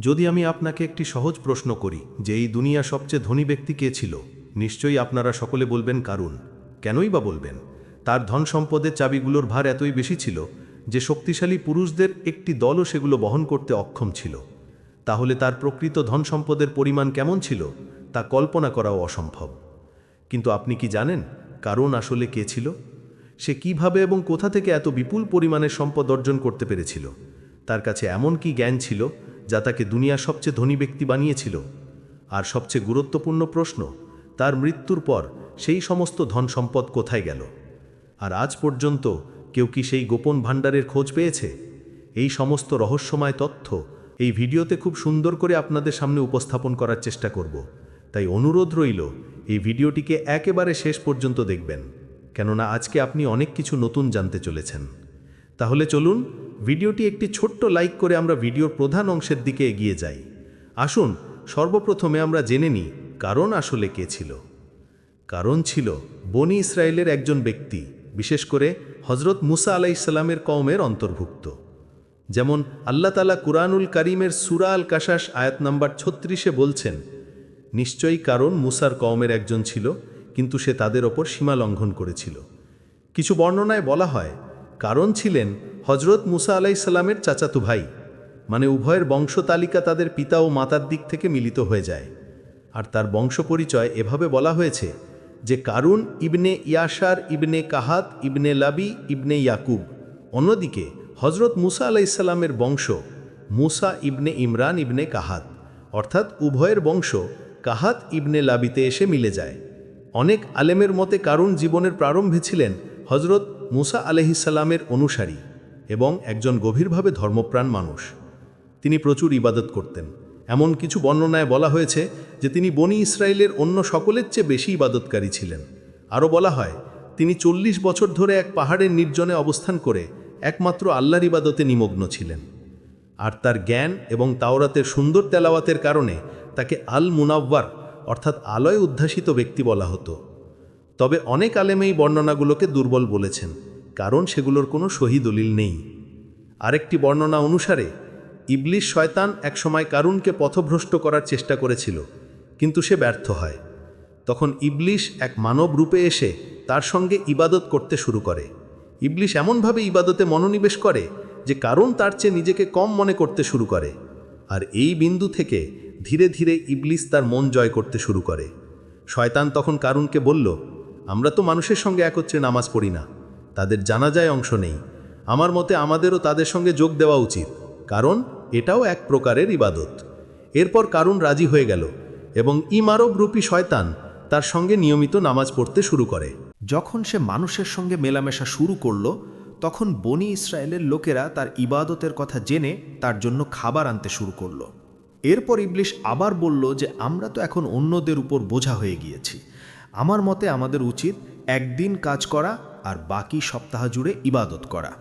যদি আমি আপনাকে একটি সহজ প্রশ্ন করি যে এই দুনিয়া সবচেয়ে ধনী ব্যক্তি কে ছিল, নিশ্চয়ই আপনারা সকলে বলবেন কারুন। কেনই বা বলবেন? তার ধন সম্পদের চাবিগুলোর ভার এতই বেশি ছিল যে শক্তিশালী পুরুষদের একটি দলও সেগুলো বহন করতে অক্ষম ছিল। তাহলে তার প্রকৃত ধন সম্পদের পরিমাণ কেমন ছিল, তা কল্পনা করাও অসম্ভব। কিন্তু আপনি কি জানেন কারণ আসলে কে ছিল? সে কীভাবে এবং কোথা থেকে এত বিপুল পরিমাণের সম্পদ অর্জন করতে পেরেছিল? তার কাছে এমন কি জ্ঞান ছিল যা তাকে দুনিয়ার সবচেয়ে ধনী ব্যক্তি বানিয়েছিল। আর সবচেয়ে গুরুত্বপূর্ণ প্রশ্ন, তার মৃত্যুর পর সেই সমস্ত ধন সম্পদ কোথায় গেল? আর আজ পর্যন্ত কেউ কি সেই গোপন ভাণ্ডারের খোঁজ পেয়েছে? এই সমস্ত রহস্যময় তথ্য এই ভিডিওতে খুব সুন্দর করে আপনাদের সামনে উপস্থাপন করার চেষ্টা করব। তাই অনুরোধ রইল, এই ভিডিওটিকে একেবারে শেষ পর্যন্ত দেখবেন। কেননা আজকে আপনি অনেক কিছু নতুন জানতে চলেছেন। তাহলে চলুন ভিডিওটি একটি ছোট্ট লাইক করে আমরা ভিডিওর প্রধান অংশের দিকে এগিয়ে যাই। আসুন, সর্বপ্রথমে আমরা জেনে নিই, কারণ আসলে কে ছিল। কারণ ছিল বনি ইসরায়েলের একজন ব্যক্তি, বিশেষ করে হজরত মুসা আলাইসাল্লামের কওমের অন্তর্ভুক্ত। যেমন আল্লাহ তালা কুরআনুল করিমের সুরা আল কাশাস আয়াত নাম্বার ছত্রিশে বলছেন, নিশ্চয়ই কারণ মুসার কওমের একজন ছিল, কিন্তু সে তাদের ওপর সীমা লঙ্ঘন করেছিল। কিছু বর্ণনায় বলা হয়, কারণ ছিলেন হজরত মুসা আলাইসাল্লামের চাচাতু ভাই। মানে উভয়ের বংশ তালিকা তাদের পিতা ও মাতার দিক থেকে মিলিত হয়ে যায়। আর তার বংশ পরিচয় এভাবে বলা হয়েছে যে কারুন ইবনে ইয়াসার ইবনে কাহাত, ইবনে লাবি, ইবনে ইয়াকুব। অন্যদিকে হজরত মুসা আলাইসাল্লামের বংশ মুসা ইবনে ইমরান ইবনে কাহাত। অর্থাৎ উভয়ের বংশ কাহাত ইবনে লাবিতে এসে মিলে যায়। অনেক আলেমের মতে কারুন জীবনের প্রারম্ভে ছিলেন হজরত মুসা আলহিসাল্লামের অনুসারী। এবং একজন গভীরভাবে ধর্মপ্রাণ মানুষ। তিনি প্রচুর ইবাদত করতেন। এমন কিছু বর্ণনায় বলা হয়েছে যে তিনি বনি ইসরায়েলের অন্য সকলের চেয়ে বেশি ইবাদতকারী ছিলেন। আরও বলা হয়, তিনি চল্লিশ বছর ধরে এক পাহাড়ের নির্জনে অবস্থান করে একমাত্র আল্লাহর ইবাদতে নিমগ্ন ছিলেন। আর তার জ্ঞান এবং তাওরাতের সুন্দর তেলাওয়াতের কারণে তাকে আল মুনাব্বার অর্থাৎ আলয় উদ্ভাসিত ব্যক্তি বলা হতো। তবে অনেক আলেম এই বর্ণনাগুলোকে দুর্বল বলেছেন। কারণ সেগুলোর কোনো সহি দলিল নেই। আরেকটি বর্ণনা অনুসারে ইবলিশ শয়তান একসময় কারুনকে পথভ্রষ্ট করার চেষ্টা করেছিল, কিন্তু সে ব্যর্থ হয়। তখন ইবলিশ এক মানব রূপে এসে তার সঙ্গে ইবাদত করতে শুরু করে। ইবলিশ এমনভাবে ইবাদতে মনোনিবেশ করে যে কারণ তার চেয়ে নিজেকে কম মনে করতে শুরু করে। আর এই বিন্দু থেকে ধীরে ধীরে ইবলিস তার মন জয় করতে শুরু করে। শয়তান তখন কারুনকে বলল, আমরা তো মানুষের সঙ্গে একত্রে নামাজ পড়ি না। তাদের জানাজায় অংশ নেই। আমার মতে আমাদেরও তাদের সঙ্গে যোগ দেওয়া উচিত, কারণ এটাও এক প্রকারের ইবাদত। এরপর কারুন রাজি হয়ে গেল, এবং ইমারব রূপী শয়তান তার সঙ্গে নিয়মিত নামাজ পড়তে শুরু করে। যখন সে মানুষের সঙ্গে মেলামেশা শুরু করল, তখন বনি ইসরায়েলের লোকেরা তার ইবাদতের কথা জেনে তার জন্য খাবার আনতে শুরু করল। এরপর ইবলিশ আবার বলল যে, আমরা তো এখন অন্যদের উপর বোঝা হয়ে গিয়েছি। আমার মতে আমাদের উচিত একদিন কাজ করা আর বাকি সপ্তাহ জুড়ে ইবাদত করা।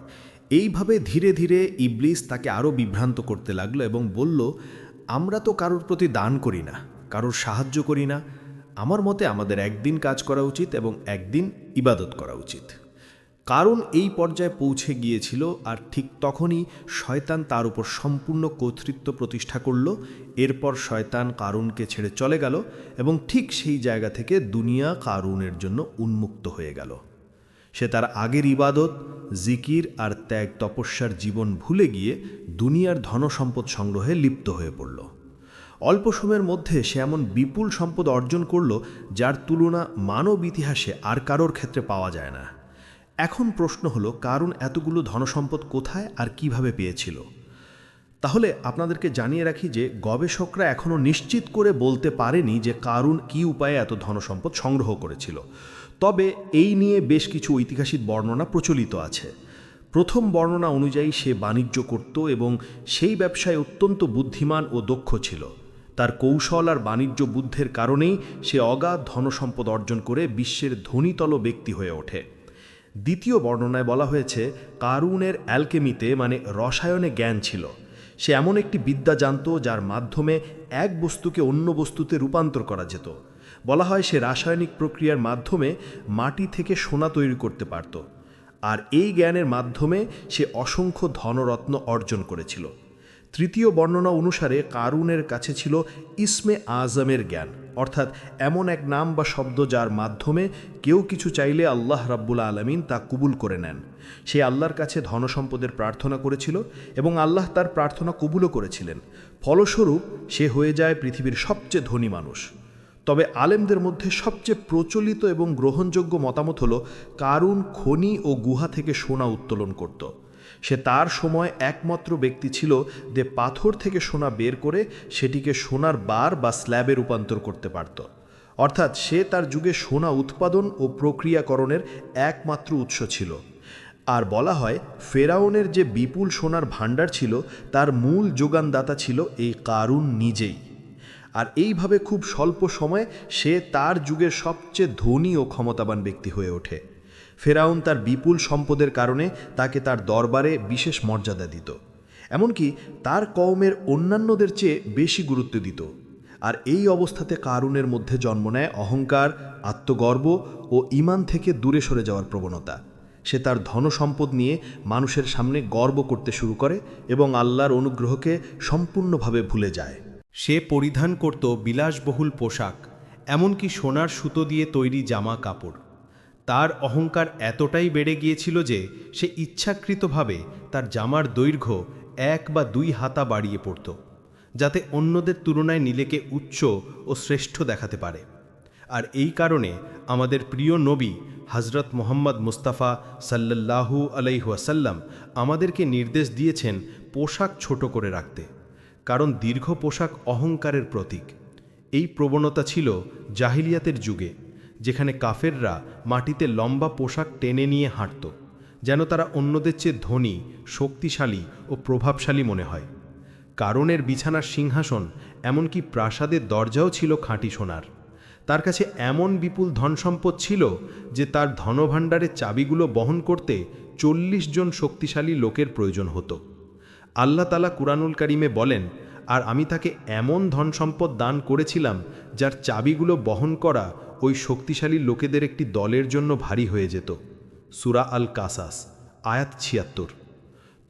এইভাবে ধীরে ধীরে ইবলিস তাকে আরও বিভ্রান্ত করতে লাগল এবং বলল, আমরা তো কারোর প্রতি দান করি না, কারোর সাহায্য করি না। আমার মতে আমাদের একদিন কাজ করা উচিত এবং একদিন ইবাদত করা উচিত। কারণ এই পর্যায়ে পৌঁছে গিয়েছিল আর ঠিক তখনই শয়তান তার উপর সম্পূর্ণ কর্তৃত্ব প্রতিষ্ঠা করল। এরপর শয়তান কারুনকে ছেড়ে চলে গেল এবং ঠিক সেই জায়গা থেকে দুনিয়া কারুনের জন্য উন্মুক্ত হয়ে গেল। সে তার আগের ইবাদত, জিকির আর ত্যাগ তপস্যার জীবন ভুলে গিয়ে দুনিয়ার ধনসম্পদ সংগ্রহে লিপ্ত হয়ে পড়ল। অল্প সময়ের মধ্যে সে এমন বিপুল সম্পদ অর্জন করল, যার তুলনা মানব ইতিহাসে আর কারোর ক্ষেত্রে পাওয়া যায় না। এখন প্রশ্ন হলো, কারণ এতগুলো ধনসম্পদ কোথায় আর কীভাবে পেয়েছিল? তাহলে আপনাদেরকে জানিয়ে রাখি যে, গবেষকরা এখনও নিশ্চিত করে বলতে পারেনি যে কারুন কি উপায়ে এত ধনসম্পদ সংগ্রহ করেছিল। তবে এই নিয়ে বেশ কিছু ঐতিহাসিক বর্ণনা প্রচলিত আছে। প্রথম বর্ণনা অনুযায়ী সে বাণিজ্য করত এবং সেই ব্যবসায় অত্যন্ত বুদ্ধিমান ও দক্ষ ছিল। তার কৌশল আর বাণিজ্য বুদ্ধের কারণেই সে অগাধ ধনসম্পদ অর্জন করে বিশ্বের ধনীতল ব্যক্তি হয়ে ওঠে। দ্বিতীয় বর্ণনায় বলা হয়েছে, কারুনের অ্যালকেমিতে মানে রসায়নে জ্ঞান ছিল। সে এমন একটি বিদ্যা জানত যার মাধ্যমে এক বস্তুকে অন্য বস্তুতে রূপান্তর করা যেত। বলা হয় সে রাসায়নিক প্রক্রিয়ার মাধ্যমে মাটি থেকে সোনা তৈরি করতে পারত। আর এই জ্ঞানের মাধ্যমে সে অসংখ্য ধনরত্ন অর্জন করেছিল। তৃতীয় বর্ণনা অনুসারে কারুনের কাছে ছিল ইসমে আজমের জ্ঞান, অর্থাৎ এমন এক নাম বা শব্দ যার মাধ্যমে কেউ কিছু চাইলে আল্লাহ রাব্বুল আলমিন তা কবুল করে নেন। সে আল্লাহর কাছে ধনসম্পদের প্রার্থনা করেছিল এবং আল্লাহ তার প্রার্থনা কবুলও করেছিলেন। ফলস্বরূপ সে হয়ে যায় পৃথিবীর সবচেয়ে ধনী মানুষ। তবে আলেমদের মধ্যে সবচেয়ে প্রচলিত এবং গ্রহণযোগ্য মতামত হল, কারুন খনি ও গুহা থেকে সোনা উত্তোলন করত। সে তার সময় একমাত্র ব্যক্তি ছিল যে পাথর থেকে সোনা বের করে সেটিকে সোনার বার বা স্ল্যাবে রূপান্তর করতে পারত। অর্থাৎ সে তার যুগে সোনা উৎপাদন ও প্রক্রিয়াকরণের একমাত্র উৎস ছিল। আর বলা হয়, ফেরাউনের যে বিপুল সোনার ভাণ্ডার ছিল, তার মূল যোগানদাতা ছিল এই কারুন নিজেই। আর এইভাবে খুব স্বল্প সময়ে সে তার যুগের সবচেয়ে ধনী ও ক্ষমতাবান ব্যক্তি হয়ে ওঠে। ফেরাউন তার বিপুল সম্পদের কারণে তাকে তার দরবারে বিশেষ মর্যাদা দিত। এমনকি তার কওমের অন্যান্যদের চেয়ে বেশি গুরুত্ব দিত। আর এই অবস্থাতে কারুনের মধ্যে জন্ম নেয় অহংকার, আত্মগর্ব ও ইমান থেকে দূরে সরে যাওয়ার প্রবণতা। সে তার ধনসম্পদ নিয়ে মানুষের সামনে গর্ব করতে শুরু করে এবং আল্লাহর অনুগ্রহকে সম্পূর্ণভাবে ভুলে যায়। সে পরিধান করত বিলাসবহুল পোশাক, এমনকি সোনার সুতো দিয়ে তৈরি জামা কাপড়। তার অহংকার এতটাই বেড়ে গিয়েছিল যে সে ইচ্ছাকৃতভাবে তার জামার দৈর্ঘ্য এক বা দুই হাতা বাড়িয়ে পড়ত, যাতে অন্যদের তুলনায় নীলেকে উচ্চ ও শ্রেষ্ঠ দেখাতে পারে। আর এই কারণে আমাদের প্রিয় নবী হজরত মোহাম্মদ মুস্তাফা সাল্লাল্লাহু আলাইহাসাল্লাম আমাদেরকে নির্দেশ দিয়েছেন পোশাক ছোট করে রাখতে। কারণ দীর্ঘ পোশাক অহংকারের প্রতীক। এই প্রবণতা ছিল জাহিলিয়াতের যুগে, যেখানে কাফেররা মাটিতে লম্বা পোশাক টেনে নিয়ে হাঁটত, যেন তারা অন্যদের চেয়ে ধনী, শক্তিশালী ও প্রভাবশালী মনে হয়। কারণের বিছানার সিংহাসন, এমনকি প্রাসাদের দরজাও ছিল খাঁটি সোনার। তার কাছে এমন বিপুল ধনসম্পদ ছিল যে তার ধনভাণ্ডারের চাবিগুলো বহন করতে চল্লিশ জন শক্তিশালী লোকের প্রয়োজন হতো। আল্লাহ তালা কুরআনুল কারিমে বলেন, আর আমি তাকে এমন ধন সম্পদ দান করেছিলাম, যার চাবিগুলো বহন করা ওই শক্তিশালী লোকেদের একটি দলের জন্য ভারী হয়ে যেত। সুরা আল কাসাস আয়াত ছিয়াত্তর।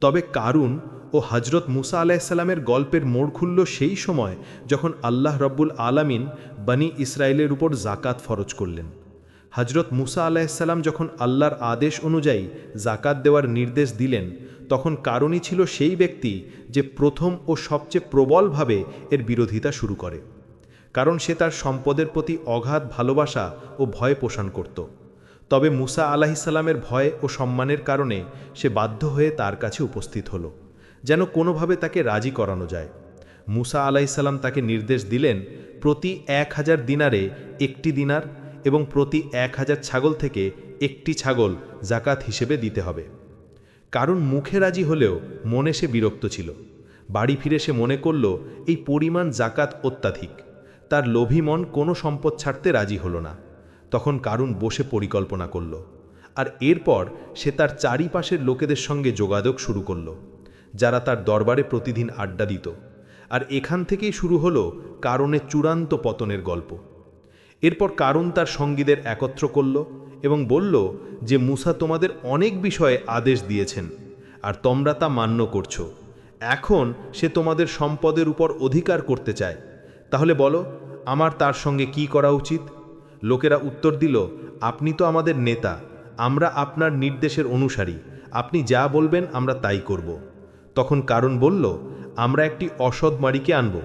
তবে কারুন ও হজরত মুসা আলাইসাল্লামের গল্পের মোড় খুলল সেই সময় যখন আল্লাহ রব্বুল আলামিন বনি ইসরায়েলের উপর জাকাত ফরজ করলেন। হজরত মুসা আলাইসাল্লাম যখন আল্লাহর আদেশ অনুযায়ী জাকাত দেওয়ার নির্দেশ দিলেন তখন কারণই ছিল সেই ব্যক্তি যে প্রথম ও সবচেয়ে প্রবলভাবে এর বিরোধিতা শুরু করে। কারণ সে তার সম্পদের প্রতি অগাধ ভালোবাসা ও ভয় পোষণ করত। তবে মুসা আলাহিসাল্লামের ভয় ও সম্মানের কারণে সে বাধ্য হয়ে তার কাছে উপস্থিত হলো, যেন কোনোভাবে তাকে রাজি করানো যায়। মুসা আলাইসাল্লাম তাকে নির্দেশ দিলেন, প্রতি এক হাজার দিনারে একটি দিনার এবং প্রতি এক হাজার ছাগল থেকে একটি ছাগল জাকাত হিসেবে দিতে হবে। কারণ মুখে রাজি হলেও মনে সে বিরক্ত ছিল। বাড়ি ফিরে সে মনে করল, এই পরিমাণ জাকাত অত্যাধিক। তার লোভী মন কোনো সম্পদ ছাড়তে রাজি হলো না। তখন কারুন বসে পরিকল্পনা করল। আর এরপর সে তার চারিপাশের লোকেদের সঙ্গে যোগাযোগ শুরু করল, যারা তার দরবারে প্রতিদিন আড্ডা দিত। আর এখান থেকেই শুরু হলো কারণে চূড়ান্ত পতনের গল্প। এরপর কারণ তার সঙ্গীদের একত্র করল এবং বলল যে মুসা তোমাদের অনেক বিষয়ে আদেশ দিয়েছেন, আর তোমরা তা মান্য করছ। এখন সে তোমাদের সম্পদের উপর অধিকার করতে চায়। তাহলে বলো, আমার তার সঙ্গে কি করা উচিত? লোকেরা উত্তর দিল, আপনি তো আমাদের নেতা, আমরা আপনার নির্দেশের অনুসারী, আপনি যা বলবেন আমরা তাই করব। তখন কারণ বলল, আমরা একটি অসৎ মারিকে আনব,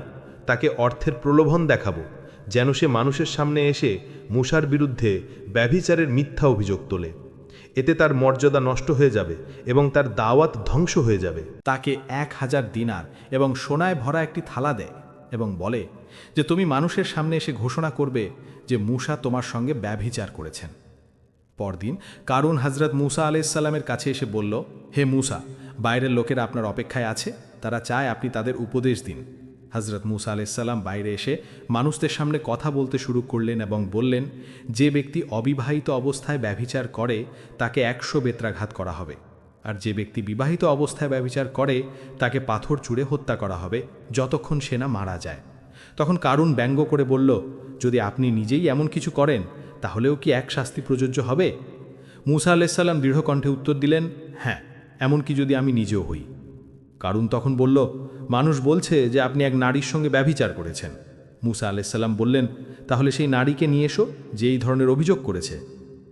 তাকে অর্থের প্রলোভন দেখাবো। যেন সে মানুষের সামনে এসে মুসার বিরুদ্ধে ব্যভিচারের মিথ্যা অভিযোগ তোলে। এতে তার মর্যাদা নষ্ট হয়ে যাবে এবং তার দাওয়াত ধ্বংস হয়ে যাবে। তাকে এক হাজার দিনার এবং সোনায় ভরা একটি থালা দেয় এবং বলে যে, তুমি মানুষের সামনে এসে ঘোষণা করবে যে মূসা তোমার সঙ্গে ব্যভিচার করেছেন। পরদিন কারুন হজরত মুসা আলাইসাল্লামের কাছে এসে বলল, হে মুসা, বাইরের লোকেরা আপনার অপেক্ষায় আছে। তারা চায় আপনি তাদের উপদেশ দিন। হজরত মুসা আলাইসাল্লাম বাইরে এসে মানুষদের সামনে কথা বলতে শুরু করলেন এবং বললেন, যে ব্যক্তি অবিবাহিত অবস্থায় ব্যভিচার করে, তাকে একশো বেত্রাঘাত করা হবে। আর যে ব্যক্তি বিবাহিত অবস্থায় ব্যভিচার করে, তাকে পাথর চুড়ে হত্যা করা হবে, যতক্ষণ সে না মারা যায়। তখন কারুন ব্যঙ্গ করে বলল, যদি আপনি নিজেই এমন কিছু করেন, তাহলেও কি এক শাস্তি প্রযোজ্য হবে? মুসা আলাইসাল্লাম দৃঢ়কণ্ঠে উত্তর দিলেন হ্যাঁ এমনকি যদি আমি নিজেও হই। কারুন তখন বলল মানুষ বলছে যে আপনি এক নারীর সঙ্গে ব্যভিচার করেছেন। মুসা আলাইসাল্লাম বললেন, তাহলে সেই নারীকে নিয়ে এসো, যে এই ধরনের অভিযোগ করেছে।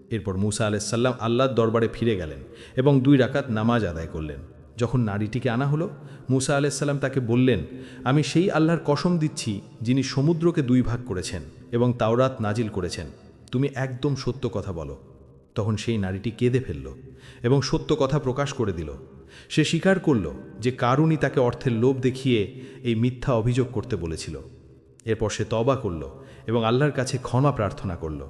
এরপর মুসা আলাইসাল্লাম আল্লাহর দরবারে ফিরে গেলেন এবং দুই রাকাত নামাজ আদায় করলেন। যখন নারীটিকে আনা হলো, মুসা আলাইসাল্লাম তাকে বললেন, আমি সেই আল্লাহর কসম দিচ্ছি, যিনি সমুদ্রকে দুই ভাগ করেছেন এবং তাওরাত নাজিল করেছেন। তুমি একদম সত্য কথা বলো। তখন সেই নারীটি কেঁদে ফেলল এবং সত্য কথা প্রকাশ করে দিল। সে স্বীকার করল যে কারুনই তাকে অর্থের লোভ দেখিয়ে এই মিথ্যা অভিযোগ করতে বলেছিল। এরপর সে তবা করল এবং আল্লাহর কাছে ক্ষমা প্রার্থনা করল।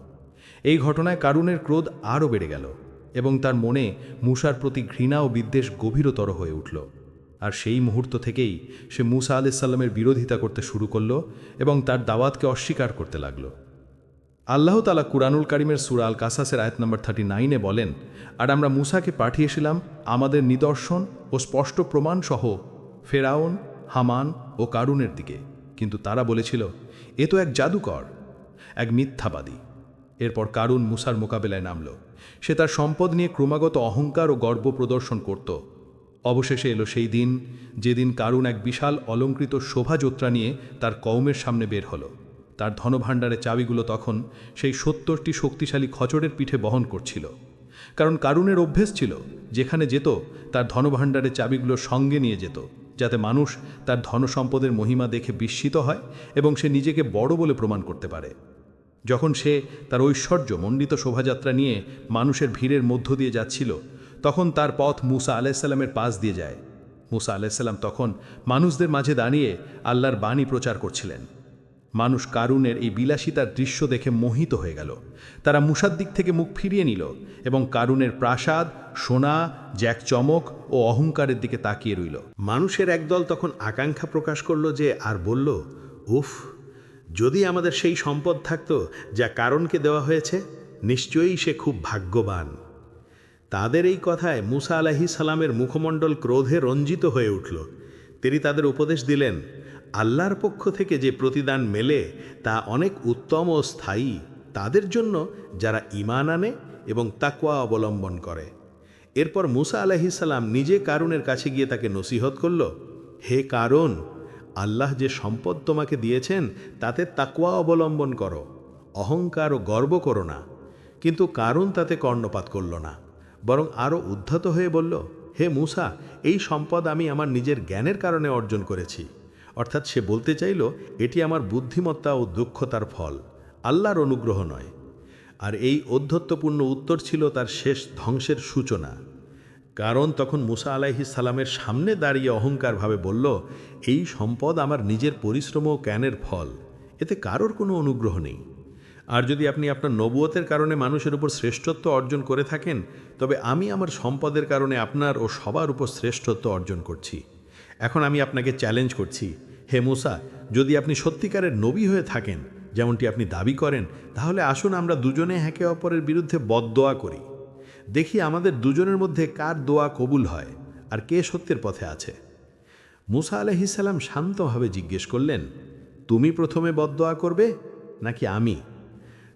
এই ঘটনায় কারুনের ক্রোধ আরও বেড়ে গেল এবং তার মনে মূসার প্রতি ঘৃণা ও বিদ্বেষ গভীরতর হয়ে উঠল। আর সেই মুহূর্ত থেকেই সে মুসা আলাইসাল্লামের বিরোধিতা করতে শুরু করল এবং তার দাওয়াতকে অস্বীকার করতে লাগল। আল্লাহ তালা কুরআনুল কারিমের সুরা আল কাসাসের আয়াত নম্বর থার্টি নাইনে বলেন, আর আমরা মুসাকে পাঠিয়েছিলাম আমাদের নিদর্শন ও স্পষ্ট প্রমাণ সহ ফেরাউন, হামান ও কারুনের দিকে। কিন্তু তারা বলেছিল, এ তো এক জাদুকর, এক মিথ্যাবাদী। এরপর কারুন মুসার মোকাবেলায় নামল। সে তার সম্পদ নিয়ে ক্রমাগত অহংকার ও গর্ব প্রদর্শন করত। অবশেষে এলো সেই দিন যেদিন কারুন এক বিশাল অলঙ্কৃত শোভাযাত্রা নিয়ে তার কওমের সামনে বের হলো। তার ধনভাণ্ডারের চাবিগুলো তখন সেই সত্তরটি শক্তিশালী খচরের পিঠে বহন করছিল। কারণ কারুনের অভ্যেস ছিল যেখানে যেত, তার ধনভাণ্ডারের চাবিগুলো সঙ্গে নিয়ে যেত, যাতে মানুষ তার ধনসম্পদের মহিমা দেখে বিস্মিত হয় এবং সে নিজেকে বড় বলে প্রমাণ করতে পারে। যখন সে তার ঐশ্বর্য মণ্ডিত শোভাযাত্রা নিয়ে মানুষের ভিড়ের মধ্য দিয়ে যাচ্ছিল, তখন তার পথ মুসা আলাইসাল্লামের পাশ দিয়ে যায়। মুসা আলাইসাল্লাম তখন মানুষদের মাঝে দাঁড়িয়ে আল্লাহর বাণী প্রচার করছিলেন। মানুষ কারুনের এই বিলাসিতার দৃশ্য দেখে মোহিত হয়ে গেল। তারা মুসার দিক থেকে মুখ ফিরিয়ে নিল এবং কারুনের প্রাসাদ, সোনা, জ্যাক চমক ও অহংকারের দিকে তাকিয়ে রইল। মানুষের একদল তখন আকাঙ্ক্ষা প্রকাশ করল যে, আর বলল, উফ, যদি আমাদের সেই সম্পদ থাকতো যা কারণকে দেওয়া হয়েছে, নিশ্চয়ই সে খুব ভাগ্যবান। তাদের এই কথায় মুসা আলাহি সালামের মুখমণ্ডল ক্রোধে রঞ্জিত হয়ে উঠল। তিনি তাদের উপদেশ দিলেন আল্লাহর পক্ষ থেকে যে প্রতিদান মেলে তা অনেক উত্তম ও স্থায়ী, তাদের জন্য যারা ইমান আনে এবং তাকওয়া অবলম্বন করে। এরপর মুসা আলাহিসাল্লাম নিজে কারুনের কাছে গিয়ে তাকে নসিহত করল, হে কারণ আল্লাহ যে সম্পদ তোমাকে দিয়েছেন, তাতে তাকওয়া অবলম্বন করো, অহংকার ও গর্ব করো না। কিন্তু কারণ তাতে কর্ণপাত করল না, বরং আরও উদ্ধত হয়ে বলল, হে মুসা, এই সম্পদ আমি আমার নিজের জ্ঞানের কারণে অর্জন করেছি। অর্থাৎ সে বলতে চাইল, এটি আমার বুদ্ধিমত্তা ও দক্ষতার ফল। আল্লাহর অনুগ্রহ নয়। আর এই অধ্যত্বপূর্ণ উত্তর ছিল তার শেষ ধ্বংসের সূচনা। কারণ তখন মুসা আলাইহি সালামের সামনে দাঁড়িয়ে অহংকারভাবে বলল, এই সম্পদ আমার নিজের পরিশ্রম ও জ্ঞানের ফল। এতে কারোর কোনো অনুগ্রহ নেই। আর যদি আপনি আপনার নবুয়তের কারণে মানুষের উপর শ্রেষ্ঠত্ব অর্জন করে থাকেন, তবে আমি আমার সম্পদের কারণে আপনার ও সবার উপর শ্রেষ্ঠত্ব অর্জন করছি। এখন আমি আপনাকে চ্যালেঞ্জ করছি। হে মুসা, যদি আপনি সত্যিকারের নবী হয়ে থাকেন, যেমনটি আপনি দাবি করেন, তাহলে আসুন আমরা দুজনে একে অপরের বিরুদ্ধে বদদোয়া করি। দেখি আমাদের দুজনের মধ্যে কার দোয়া কবুল হয় আর কে সত্যের পথে আছে। মুসা আলহিসাল্লাম শান্তভাবে জিজ্ঞেস করলেন, তুমি প্রথমে বদদোয়া করবে নাকি আমি?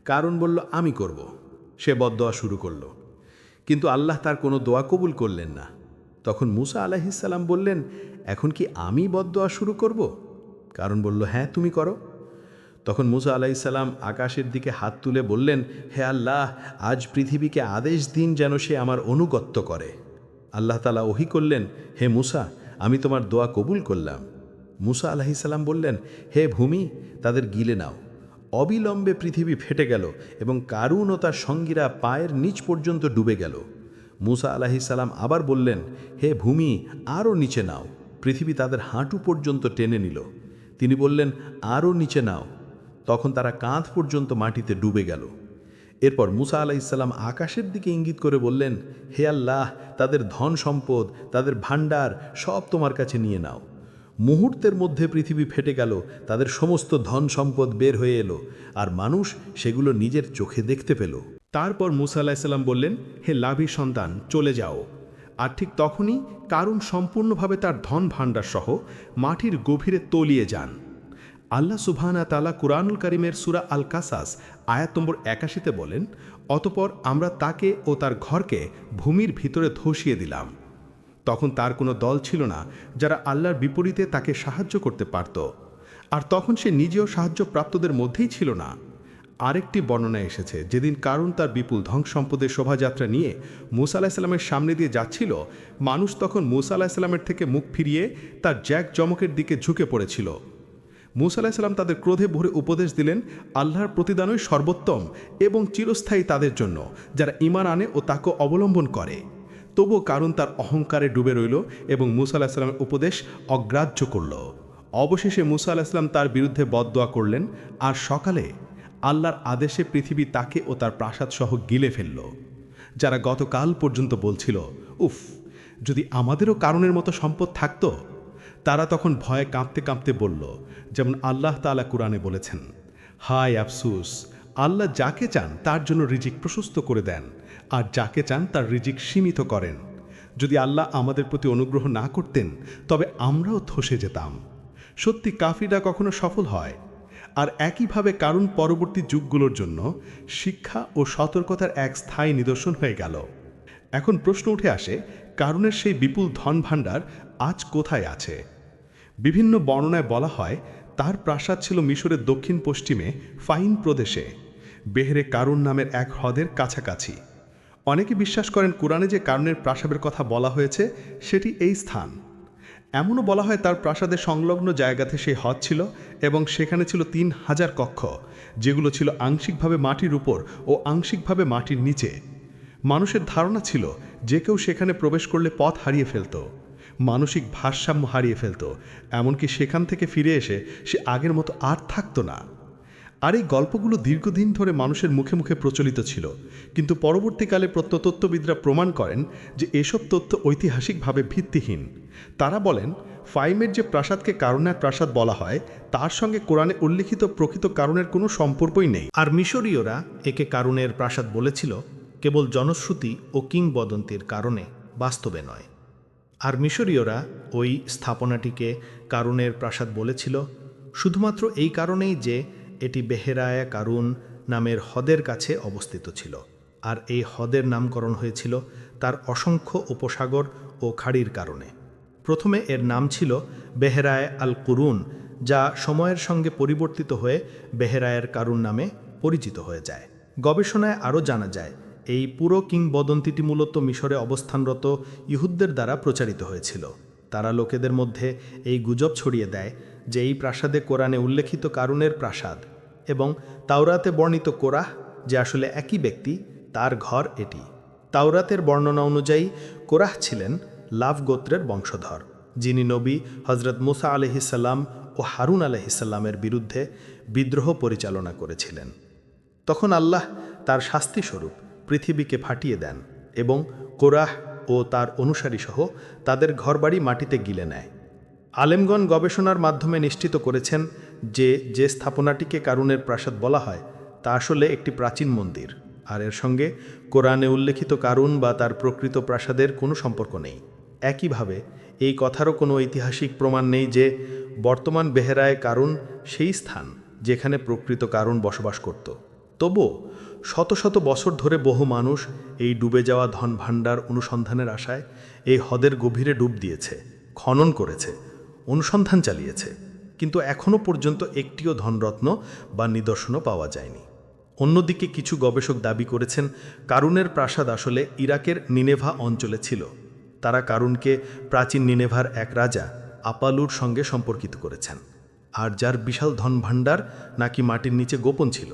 কারণ বলল, আমি করব। সে বদদোয়া শুরু করল। কিন্তু আল্লাহ তার কোনো দোয়া কবুল করলেন না। তখন মুসা আলাহিসাল্লাম বললেন এখন কি আমি বদদোয়া শুরু করব? কারণ বলল হ্যাঁ তুমি করো। তখন মুসা আলাইসাল্লাম আকাশের দিকে হাত তুলে বললেন, হে আল্লাহ, আজ পৃথিবীকে আদেশ দিন যেন সে আমার অনুগত্য করে। আল্লাহ তালা ওহি করলেন, হে মুসা, আমি তোমার দোয়া কবুল করলাম। মুসা আলাহিসাল্লাম বললেন, হে ভূমি, তাদের গিলে নাও। অবিলম্বে পৃথিবী ফেটে গেল এবং কারুন ও তার সঙ্গীরা পায়ের নিচ পর্যন্ত ডুবে গেল। মুসা আলাহিসাল্লাম আবার বললেন, হে ভূমি, আরও নিচে নাও। পৃথিবী তাদের হাঁটু পর্যন্ত টেনে নিল। তিনি বললেন আরও নিচে নাও। তখন তারা কাঁধ পর্যন্ত মাটিতে ডুবে গেল। এরপর মুসা আলাইসাল্লাম আকাশের দিকে ইঙ্গিত করে বললেন, হে আল্লাহ, তাদের ধন সম্পদ, তাদের ভাণ্ডার সব তোমার কাছে নিয়ে নাও। মুহূর্তের মধ্যে পৃথিবী ফেটে গেল, তাদের সমস্ত ধন সম্পদ বের হয়ে এলো, আর মানুষ সেগুলো নিজের চোখে দেখতে পেল। তারপর মুসা আলাহিসাল্লাম বললেন, হে লাভী সন্তান, চলে যাও। আর ঠিক তখনই কারুন সম্পূর্ণভাবে তার ধন ভাণ্ডার সহ মাটির গভীরে তলিয়ে যান। আল্লাহ সুবহানা তালা কুরআনুল করিমের সুরা আল কাসাস আয়াত নম্বর একাশিতে বলেন, অতপর আমরা তাকে ও তার ঘরকে ভূমির ভিতরে ধসিয়ে দিলাম। তখন তার কোনো দল ছিল না যারা আল্লাহর বিপরীতে তাকে সাহায্য করতে পারত। আর তখন সে নিজেও সাহায্যপ্রাপ্তদের মধ্যেই ছিল না। আরেকটি বর্ণনা এসেছে। যেদিন কারণ তার বিপুল ধ্বংস সম্পদের শোভাযাত্রা নিয়ে মুসা আলাহিসাল্লামের সামনে দিয়ে যাচ্ছিল, মানুষ তখন মুসা আলাহিসাল্লামের থেকে মুখ ফিরিয়ে তার জ্যাক জমকের দিকে ঝুঁকে পড়েছিল। মুসা আলাহিসাল্লাম তাদের ক্রোধে ভরে উপদেশ দিলেন, আল্লাহর প্রতিদানই সর্বোত্তম এবং চিরস্থায়ী তাদের জন্য, যারা ইমান আনে ও তাকে অবলম্বন করে। তবুও কারণ তার অহংকারে ডুবে রইল এবং মুসা উপদেশ অগ্রাহ্য করল। অবশেষে মুসা আলাহিসাল্লাম তার বিরুদ্ধে বদদোয়া করলেন। আর সকালে আল্লাহর আদেশে পৃথিবী তাকে ও তার প্রাসাদ সহ গিলে ফেলল। যারা গতকাল পর্যন্ত বলছিল, উফ, যদি আমাদেরও কারণের মতো সম্পদ থাকত? তারা তখন ভয়ে কাঁপতে কাঁপতে বলল, যেমন আল্লাহ তাআলা কোরআনে বলেছেন, হায় আফসুস, আল্লাহ যাকে চান তার জন্য রিজিক প্রশস্ত করে দেন, আর যাকে চান তার রিজিক সীমিত করেন। যদি আল্লাহ আমাদের প্রতি অনুগ্রহ না করতেন, তবে আমরাও ধসে যেতাম। সত্যি কাফিরা কখনো সফল হয়? আর একইভাবে কারণ পরবর্তী যুগগুলোর জন্য শিক্ষা ও সতর্কতার এক স্থায়ী নিদর্শন হয়ে গেল। এখন প্রশ্ন উঠে আসে কারণের সেই বিপুল ধন ভাণ্ডার আজ কোথায় আছে? বিভিন্ন বর্ণনায় বলা হয়, তার প্রাসাদ ছিল মিশরের দক্ষিণ পশ্চিমে, ফাইন প্রদেশে। বেহরে কারুন নামের এক হ্রদের কাছাকাছি। অনেকে বিশ্বাস করেন কোরআনে যে কারণের প্রাসাদের কথা বলা হয়েছে, সেটি এই স্থান। এমনও বলা হয় তার প্রাসাদের সংলগ্ন জায়গাতে সেই হ্রদ ছিল এবং সেখানে ছিল তিন হাজার কক্ষ, যেগুলো ছিল আংশিকভাবে মাটির উপর ও আংশিকভাবে মাটির নিচে। মানুষের ধারণা ছিল যে কেউ সেখানে প্রবেশ করলে পথ হারিয়ে ফেলত, মানসিক ভারসাম্য হারিয়ে ফেলত, এমনকি সেখান থেকে ফিরে এসে সে আগের মতো আর থাকতো না। আর এই গল্পগুলো দীর্ঘদিন ধরে মানুষের মুখে মুখে প্রচলিত ছিল। কিন্তু পরবর্তীকালে প্রত্নতত্ত্ববিদরা প্রমাণ করেন যে এসব তথ্য ঐতিহাসিকভাবে ভিত্তিহীন। তারা বলেন, ফাইমের যে প্রাসাদকে কারণের প্রাসাদ বলা হয়, তার সঙ্গে কোরআনে উল্লিখিত প্রকৃত কারণের কোনো সম্পর্কই নেই। আর মিশরীয়রা একে কারুনের প্রাসাদ বলেছিল, কেবল জনশ্রুতি ও কিংবদন্তির কারণে, বাস্তবে নয়। আর মিশরীয়রা ওই স্থাপনাটিকে কারুনের প্রাসাদ বলেছিল, শুধুমাত্র এই কারণেই যে এটি বেহেরায়া কারুন নামের হ্রদের কাছে অবস্থিত ছিল। আর এই হ্রদের নামকরণ হয়েছিল তার অসংখ্য উপসাগর ও খাড়ির কারণে। প্রথমে এর নাম ছিল বেহেরায় আল কুরুন যা সময়ের সঙ্গে পরিবর্তিত হয়ে বেহেরায়ের কারুন নামে পরিচিত হয়ে যায়। গবেষণায় আরও জানা যায়, এই পুরো কিংবদন্তিটি মূলত মিশরে অবস্থানরত ইহুদদের দ্বারা প্রচারিত হয়েছিল। তারা লোকেদের মধ্যে এই গুজব ছড়িয়ে দেয় যে এই প্রাসাদে কোরআনে উল্লেখিত কারুনের প্রাসাদ। এবং তাওরাতে বর্ণিত কোরাহ যে আসলে একই ব্যক্তি, তার ঘর এটি। তাওরাতের বর্ণনা অনুযায়ী, কোরাহ ছিলেন লাভ গোত্রের বংশধর, যিনি নবী হজরত মুসা আলহিসাল্লাম ও হারুন আলহিসাল্লামের বিরুদ্ধে বিদ্রোহ পরিচালনা করেছিলেন। তখন আল্লাহ তার শাস্তিস্বরূপ পৃথিবীকে ফাটিয়ে দেন এবং কোরাহ ও তার অনুসারী সহ তাদের ঘরবাড়ি মাটিতে গিলে নেয়। আলেমগণ গবেষণার মাধ্যমে নিশ্চিত করেছেন যে যে স্থাপনাটিকে কারুনের প্রাসাদ বলা হয়, তা আসলে একটি প্রাচীন মন্দির, আর এর সঙ্গে কোরআনে উল্লেখিত কারুন বা তার প্রকৃত প্রাসাদের কোনো সম্পর্ক নেই। একইভাবে, এই কথারও কোনো ঐতিহাসিক প্রমাণ নেই যে, বর্তমান বেহেরায় কারুন সেই স্থান যেখানে প্রকৃত কারুন বসবাস করত। তবুও শত শত বছর ধরে বহু মানুষ এই ডুবে যাওয়া ধন ভাণ্ডার অনুসন্ধানের আশায় এই হদের গভীরে ডুব দিয়েছে, খনন করেছে, অনুসন্ধান চালিয়েছে। কিন্তু এখনও পর্যন্ত একটিও ধনরত্ন বা নিদর্শনও পাওয়া যায়নি। অন্যদিকে কিছু গবেষক দাবি করেছেন, কারুনের প্রাসাদ আসলে ইরাকের নিনেভা অঞ্চলে ছিল। তারা কারুনকে প্রাচীন নিনেভার এক রাজা আপালুর সঙ্গে সম্পর্কিত করেছেন। আর যার বিশাল ধনভাণ্ডার নাকি মাটির নিচে গোপন ছিল।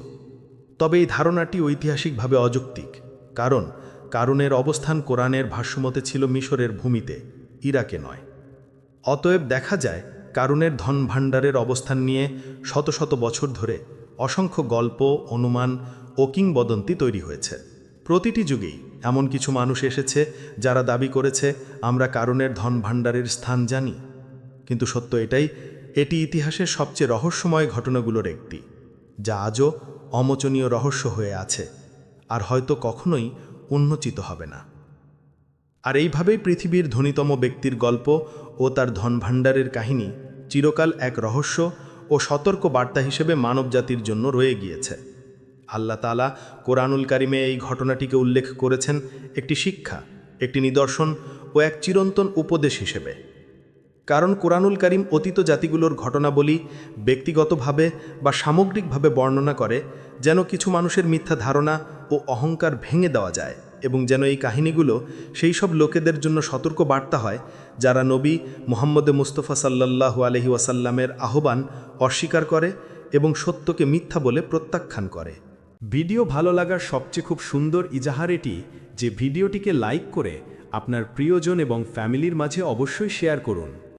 তবে এই ধারণাটি ঐতিহাসিকভাবে অযৌক্তিক, কারণ কারুনের অবস্থান কোরআনের ভাষ্যমতে ছিল মিশরের ভূমিতে, ইরাকে নয়। অতএব দেখা যায় কারুনের ধন ভাণ্ডারের অবস্থান নিয়ে শত শত বছর ধরে অসংখ্য গল্প, অনুমান ও কিংবদন্তি তৈরি হয়েছে। প্রতিটি যুগেই এমন কিছু মানুষ এসেছে যারা দাবি করেছে, আমরা কারুনের ধন ভাণ্ডারের স্থান জানি। কিন্তু সত্য এটাই, এটি ইতিহাসের সবচেয়ে রহস্যময় ঘটনাগুলোর একটি, যা আজও অমোচনীয় রহস্য হয়ে আছে, আর হয়তো কখনোই উন্মোচিত হবে না। আর এইভাবেই পৃথিবীর ধনীতম ব্যক্তির গল্প ও তার ধনভাণ্ডারের কাহিনী চিরকাল এক রহস্য ও সতর্ক বার্তা হিসেবে মানবজাতির জন্য রয়ে গিয়েছে। আল্লাহ তালা কোরআনুল কারিমে এই ঘটনাটিকে উল্লেখ করেছেন একটি শিক্ষা, একটি নিদর্শন ও এক চিরন্তন উপদেশ হিসেবে। কারণ কোরআনুল করিম অতীত জাতিগুলোর ঘটনাবলী ব্যক্তিগতভাবে বা সামগ্রিকভাবে বর্ণনা করে যেন কিছু মানুষের মিথ্যা ধারণা ও অহংকার ভেঙে দেওয়া যায় এবং যেন এই কাহিনীগুলো সেই সব লোকেদের জন্য সতর্ক বার্তা হয় যারা নবী মোহাম্মদে মুস্তফা সাল্লাহ আলহি ওয়াসাল্লামের আহ্বান অস্বীকার করে এবং সত্যকে মিথ্যা বলে প্রত্যাখ্যান করে। ভিডিও ভালো লাগার সবচেয়ে খুব সুন্দর ইজাহার এটি যে ভিডিওটিকে লাইক করে আপনার প্রিয়জন এবং ফ্যামিলির মাঝে অবশ্যই শেয়ার করুন।